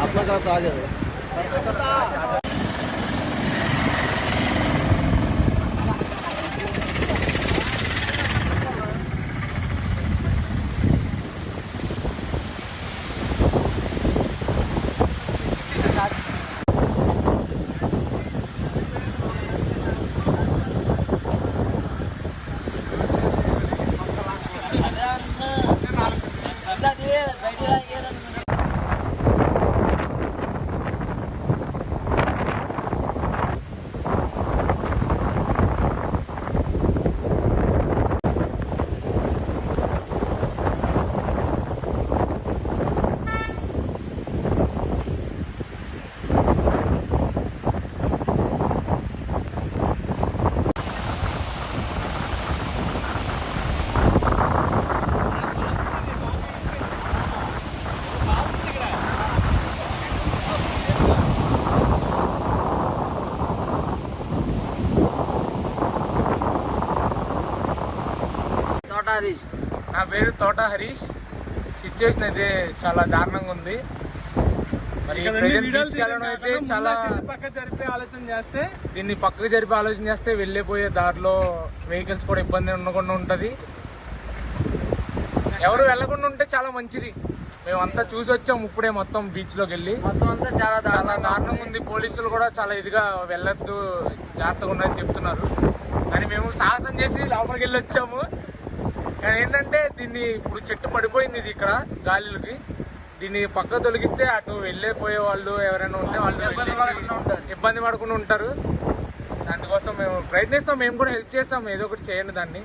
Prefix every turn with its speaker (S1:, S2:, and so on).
S1: आपका कहाँ
S2: आ जाए ಅಂದಾಜು ಬೆಳೆಯ ಏನನ್ನು హరీష్.
S3: నా పేరు తోట హరీష్. సిచ్యువేషన్ అయితే చాలా దారుణంగా ఉంది. మరి అయితే చాలా
S1: పక్క జరిపే ఆలోచన చేస్తే?
S3: దీన్ని పక్కకు జరిపి ఆలోచన చేస్తే వెళ్ళిపోయే దారిలో వెహికల్స్ కూడా ఇబ్బంది ఉండకుండా ఉంటది. ఎవరు వెళ్ళకుండా ఉంటే చాలా మంచిది. మేమంతా చూసి వచ్చాం ఇప్పుడే మొత్తం బీచ్లోకి వెళ్ళి.
S2: మొత్తం అంతా చాలా
S3: చాలా
S2: దారుణంగా
S3: దారుణంగా ఉంది. పోలీసులు కూడా చాలా ఇదిగా వెళ్ళొద్దు జాగ్రత్తగా ఉండని చెప్తున్నారు. కానీ మేము సాహసం చేసి లోపలికి వెళ్ళి వచ్చాము. కానీ ఏంటంటే దీన్ని ఇప్పుడు చెట్టు పడిపోయింది ఇది ఇక్కడ గాలిలకి. దీన్ని పక్క తొలగిస్తే అటు వెళ్ళే పోయే వాళ్ళు ఎవరైనా ఉంటే వాళ్ళు
S2: ఇబ్బంది పడకుండా ఉంటారు.
S3: ఇబ్బంది పడకుండా ఉంటారు. దానికోసం మేము ప్రయత్నిస్తాం మేము కూడా హెల్ప్ చేస్తాం ఏదో ఒకటి చేయండి దాన్ని.